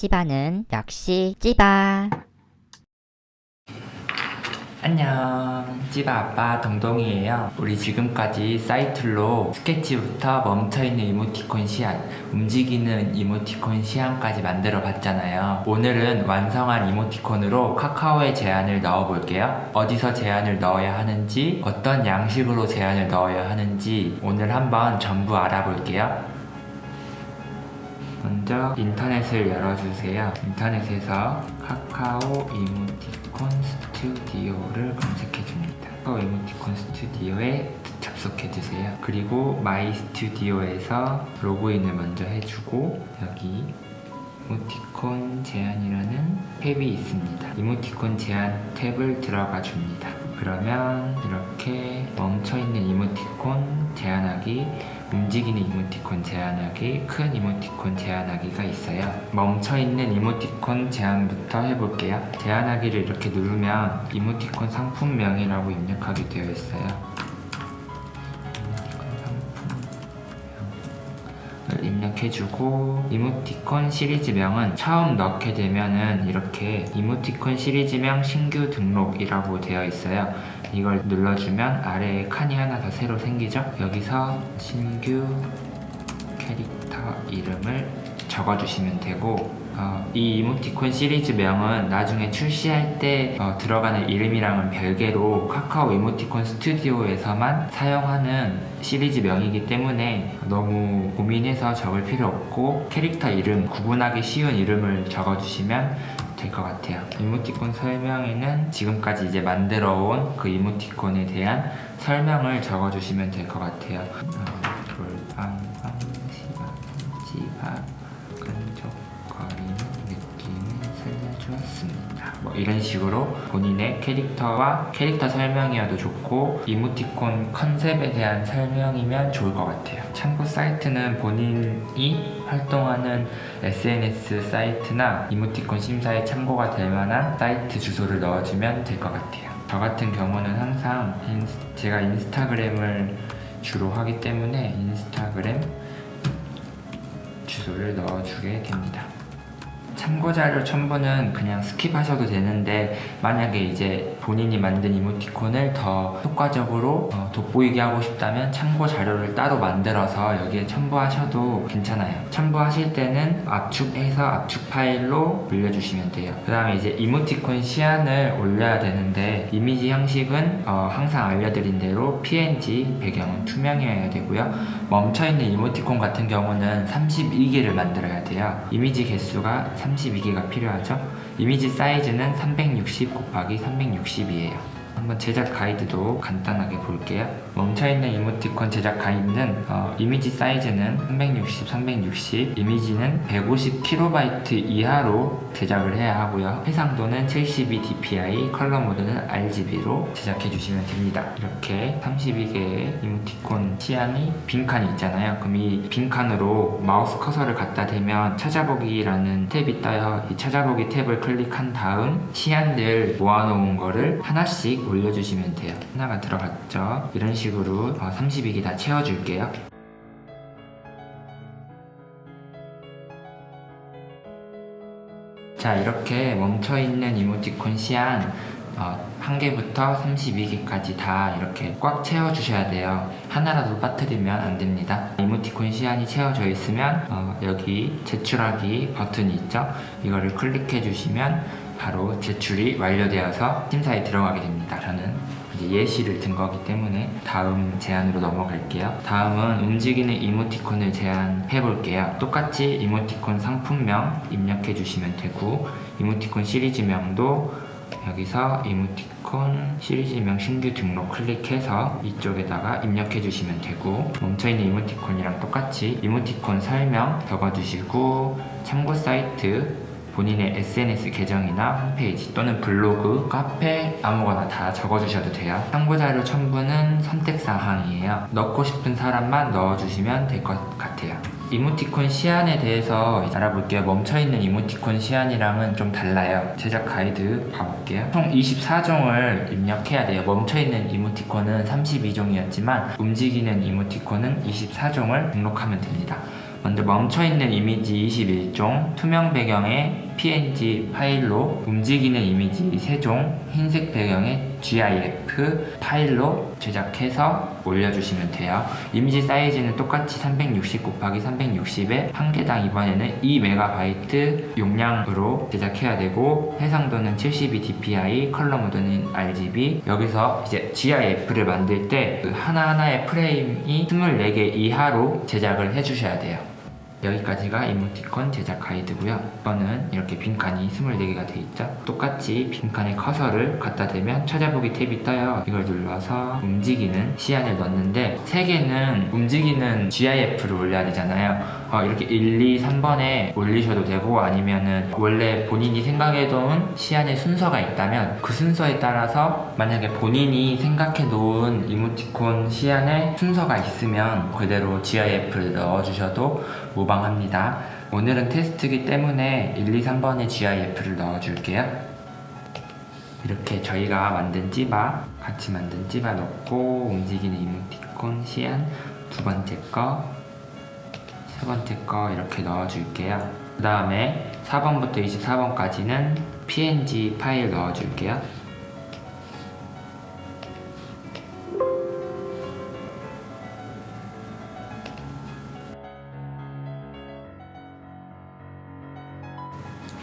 시바는 역시 찌바. 안녕. 찌바 아빠 동동이에요. 우리 지금까지 사이틀로 스케치부터 멈춰있는 이모티콘 시안 움직이는 이모티콘 시안까지 만들어 봤잖아요. 오늘은 완성한 이모티콘으로 카카오에 제안을 넣어 볼게요. 어디서 제안을 넣어야 하는지 어떤 양식으로 제안을 넣어야 하는지 오늘 한번 전부 알아볼게요 먼저 인터넷을 열어주세요. 인터넷에서 카카오 이모티콘 스튜디오를 검색해줍니다. 카카오 이모티콘 스튜디오에 접속해주세요. 그리고 마이 스튜디오에서 로그인을 먼저 해주고 여기 이모티콘 제한이라는 탭이 있습니다. 이모티콘 제한 탭을 들어가 줍니다. 그러면 이렇게 멈춰있는 이모티콘 제한하기, 움직이는 이모티콘 제한하기, 큰 이모티콘 제한하기가 있어요. 멈춰있는 이모티콘 제한부터 해볼게요. 제한하기를 이렇게 누르면 이모티콘 상품명이라고 입력하게 되어 있어요. 해주고 이모티콘 시리즈명은 처음 넣게 되면은 이렇게 이모티콘 시리즈명 신규 등록이라고 되어 있어요. 이걸 눌러주면 아래에 칸이 하나 더 새로 생기죠? 여기서 신규 캐릭터 이름을 적어주시면 되고 어, 이 이모티콘 시리즈명은 나중에 출시할 때 어, 들어가는 이름이랑은 별개로 카카오 이모티콘 스튜디오에서만 사용하는 시리즈명이기 때문에 너무 고민해서 적을 필요 없고 캐릭터 이름 구분하기 쉬운 이름을 적어주시면 될 것 같아요. 이모티콘 설명에는 지금까지 이제 만들어 온 그 이모티콘에 대한 설명을 적어주시면 될 것 같아요. 어, 돌방 살려주었습니다. 뭐 이런 식으로 본인의 캐릭터와 캐릭터 설명이어도 좋고 이모티콘 컨셉에 대한 설명이면 좋을 것 같아요. 참고 사이트는 본인이 활동하는 SNS 사이트나 이모티콘 심사에 참고가 될 만한 사이트 주소를 넣어주면 될 것 같아요. 저 같은 경우는 항상 인스- 제가 인스타그램을 주로 하기 때문에 인스타그램 주소를 넣어주게 됩니다. 참고자료 첨부는 그냥 스킵하셔도 되는데 만약에 이제 본인이 만든 이모티콘을 더 효과적으로 어, 돋보이게 하고 싶다면 참고 자료를 따로 만들어서 여기에 첨부하셔도 괜찮아요. 첨부하실 때는 압축해서 압축 파일로 올려주시면 돼요. 그 다음에 이제 이모티콘 시안을 올려야 되는데 이미지 형식은 어, 항상 알려드린 대로 PNG 배경은 투명이어야 되고요. 멈춰있는 이모티콘 같은 경우는 32개를 만들어야 돼요. 이미지 개수가 32개가 필요하죠. 이미지 사이즈는 360 곱하기 360ဖြည်းဖြည်း 한번 제작 가이드도 간단하게 볼게요. 멈춰있는 이모티콘 제작 가이드는 어, 이미지 사이즈는 360, 360, 이미지는 150KB 이하로 제작을 해야 하고요. 해상도는 72 dpi, 컬러 모드는 RGB로 제작해 주시면 됩니다. 이렇게 32개의 이모티콘 시안이 빈칸이 있잖아요. 그럼 이 빈칸으로 마우스 커서를 갖다 대면 찾아보기라는 탭이 떠요. 이 찾아보기 탭을 클릭한 다음 시안들 모아놓은 거를 하나씩 올려 주시면 돼요. 하나가 들어갔죠. 이런 식으로 32개 다 채워줄게요. 자 이렇게 멈춰있는 이모티콘 시안 어, 한 개부터 32개까지 다 이렇게 꽉 채워주셔야 돼요. 하나라도 빠뜨리면 안 됩니다. 이모티콘 시안이 채워져 있으면 어, 여기 제출하기 버튼이 있죠. 이거를 클릭해 주시면 바로 제출이 완료되어서 심사에 들어가게 됩니다. 저는 이제 예시를 든 거기 때문에 다음 제안으로 넘어갈게요. 다음은 움직이는 이모티콘을 제안해 볼게요. 똑같이 이모티콘 상품명 입력해 주시면 되고 이모티콘 시리즈명도 여기서 이모티콘 시리즈명 신규 등록 클릭해서 이쪽에다가 입력해 주시면 되고 멈춰있는 이모티콘이랑 똑같이 이모티콘 설명 적어주시고 참고 사이트 본인의 SNS 계정이나 홈페이지 또는 블로그, 카페 아무거나 다 적어주셔도 돼요. 참고자료 첨부는 선택사항이에요. 넣고 싶은 사람만 넣어주시면 될 것 같아요. 이모티콘 시안에 대해서 알아볼게요. 멈춰있는 이모티콘 시안이랑은 좀 달라요. 제작 가이드 봐볼게요. 총 24종을 입력해야 돼요. 멈춰있는 이모티콘은 32종이었지만 움직이는 이모티콘은 24종을 등록하면 됩니다. 먼저 멈춰있는 이미지 21종, 투명 배경의 PNG 파일로 움직이는 이미지 3종, 흰색 배경의 GIF 파일로 제작해서 올려주시면 돼요. 이미지 사이즈는 똑같이 360 곱하기 360에 한 개당 이번에는 2MB 용량으로 제작해야 되고 해상도는 72 dpi, 컬러 모드는 RGB. 여기서 이제 GIF를 만들 때 그 하나하나의 프레임이 24개 이하로 제작을 해주셔야 돼요. 여기까지가 이모티콘 제작 가이드고요. 이거는 이렇게 빈칸이 24개가 돼 있죠. 똑같이 빈칸에 커서를 갖다 대면 찾아보기 탭이 떠요. 이걸 눌러서 움직이는 시안을 넣는데 3개는 움직이는 GIF를 올려야 되잖아요. 어, 이렇게 1, 2, 3번에 올리셔도 되고 아니면은 원래 본인이 생각해둔 시안의 순서가 있다면 그 순서에 따라서 만약에 본인이 생각해 놓은 이모티콘 시안의 순서가 있으면 그대로 GIF를 넣어주셔도 무방합니다. 오늘은 테스트기 때문에 1, 2, 3번에 GIF를 넣어줄게요. 이렇게 저희가 만든 찌바, 같이 만든 찌바 넣고 움직이는 이모티콘 시안 두 번째 거, 세 번째 거 이렇게 넣어줄게요. 그 다음에 4번부터 24번까지는 PNG 파일 넣어줄게요.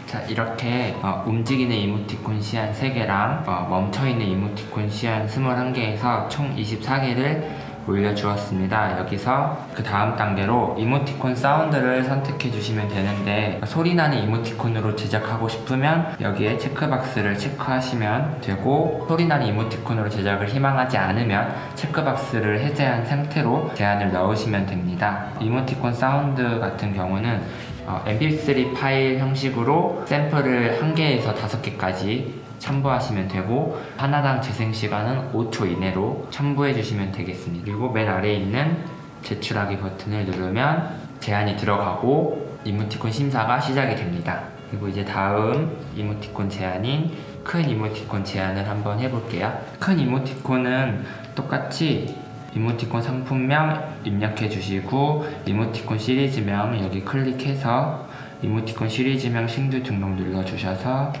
자 이렇게 어, 움직이는 이모티콘 시안 3개랑 어, 멈춰있는 이모티콘 시안 21개에서 총 24개를 올려주었습니다. 여기서 그 다음 단계로 이모티콘 사운드를 선택해 주시면 되는데 소리 나는 이모티콘으로 제작하고 싶으면 여기에 체크박스를 체크하시면 되고 소리 나는 이모티콘으로 제작을 희망하지 않으면 체크박스를 해제한 상태로 제한을 넣으시면 됩니다. 이모티콘 사운드 같은 경우는 어, mp3 파일 형식으로 샘플을 1개에서 5개까지 첨부하시면 되고 하나당 재생 시간은 5초 이내로 첨부해 주시면 되겠습니다. 그리고 맨 아래에 있는 제출하기 버튼을 누르면 제한이 들어가고 이모티콘 심사가 시작이 됩니다. 그리고 이제 다음 이모티콘 제한인 큰 이모티콘 제한을 한번 해볼게요. 큰 이모티콘은 똑같이 이모티콘 상품명 입력해 주시고 이모티콘 시리즈명 여기 클릭해서 이모티콘 시리즈명 신규 등록 눌러 주셔서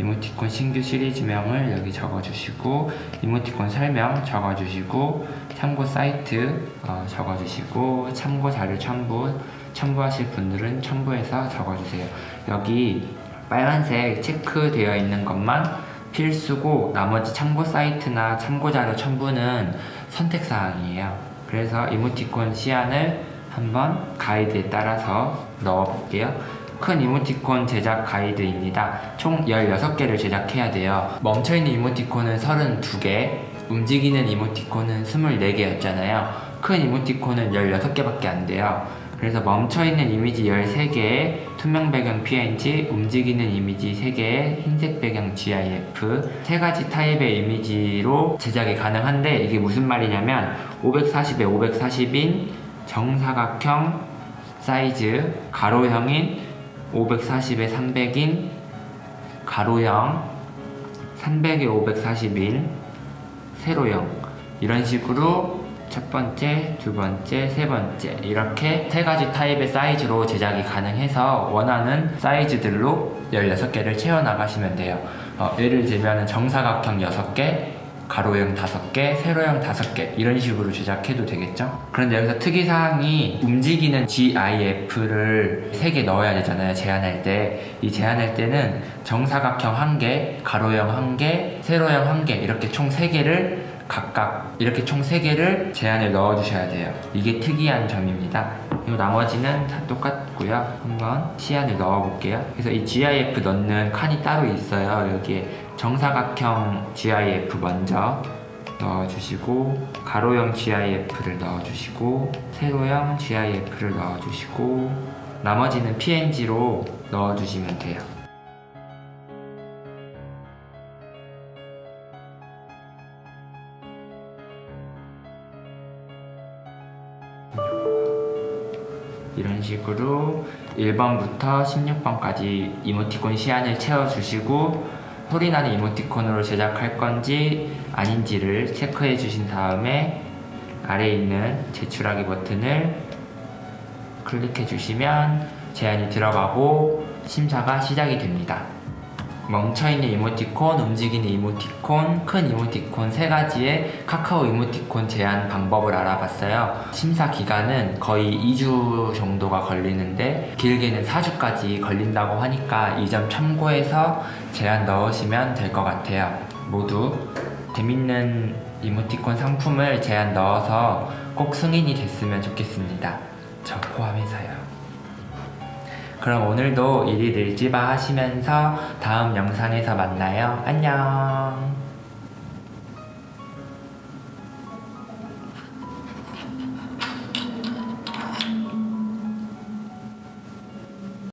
이모티콘 신규 시리즈명을 여기 적어 주시고 이모티콘 설명 적어 주시고 참고 사이트 어, 적어 주시고 참고 자료 첨부 첨부하실 분들은 첨부해서 적어 주세요. 여기 빨간색 체크되어 있는 것만 필수고 나머지 참고 사이트나 참고 자료 첨부는 선택 사항이에요. 그래서 이모티콘 시안을 한번 가이드에 따라서 넣어 볼게요. 큰 이모티콘 제작 가이드입니다. 총 16개를 제작해야 돼요. 멈춰있는 이모티콘은 32개, 움직이는 이모티콘은 24개였잖아요. 큰 이모티콘은 16개밖에 안 돼요. 그래서 멈춰있는 이미지 13개에 투명 배경 PNG, 움직이는 이미지 3개에 흰색 배경 GIF 세 가지 타입의 이미지로 제작이 가능한데 이게 무슨 말이냐면 540에 540인 정사각형 사이즈 가로형인 540에 300인 가로형 300에 540인 세로형 이런 식으로 첫 번째, 두 번째, 세 번째 이렇게 세 가지 타입의 사이즈로 제작이 가능해서 원하는 사이즈들로 16개를 채워 나가시면 돼요. 어, 예를 들면 정사각형 6개, 가로형 5개, 세로형 5개 이런 식으로 제작해도 되겠죠? 그런데 여기서 특이사항이 움직이는 GIF를 3개 넣어야 되잖아요 제한할 때. 이 제한할 때는 정사각형 1개, 가로형 1개, 세로형 1개 이렇게 총 3개를 각각 이렇게 총 3개를 제한을 넣어 주셔야 돼요. 이게 특이한 점입니다. 그리고 나머지는 다 똑같고요. 한번 시안을 넣어 볼게요. 그래서 이 GIF 넣는 칸이 따로 있어요 여기에 정사각형 GIF 먼저 넣어주시고 가로형 GIF를 넣어주시고 세로형 GIF를 넣어주시고 나머지는 PNG로 넣어주시면 돼요. 이런 식으로 1번부터 16번까지 이모티콘 시안을 채워주시고 소리 나는 이모티콘으로 제작할 건지 아닌지를 체크해 주신 다음에 아래에 있는 제출하기 버튼을 클릭해 주시면 제안이 들어가고 심사가 시작이 됩니다. 멈춰있는 이모티콘, 움직이는 이모티콘, 큰 이모티콘 세 가지의 카카오 이모티콘 제한 방법을 알아봤어요. 심사 기간은 거의 2주 정도가 걸리는데 길게는 4주까지 걸린다고 하니까 이 점 참고해서 제한 넣으시면 될 것 같아요. 모두 재밌는 이모티콘 상품을 제한 넣어서 꼭 승인이 됐으면 좋겠습니다. 저 포함해서요. 그럼 오늘도 일이 늘지바 하시면서 다음 영상에서 만나요. 안녕.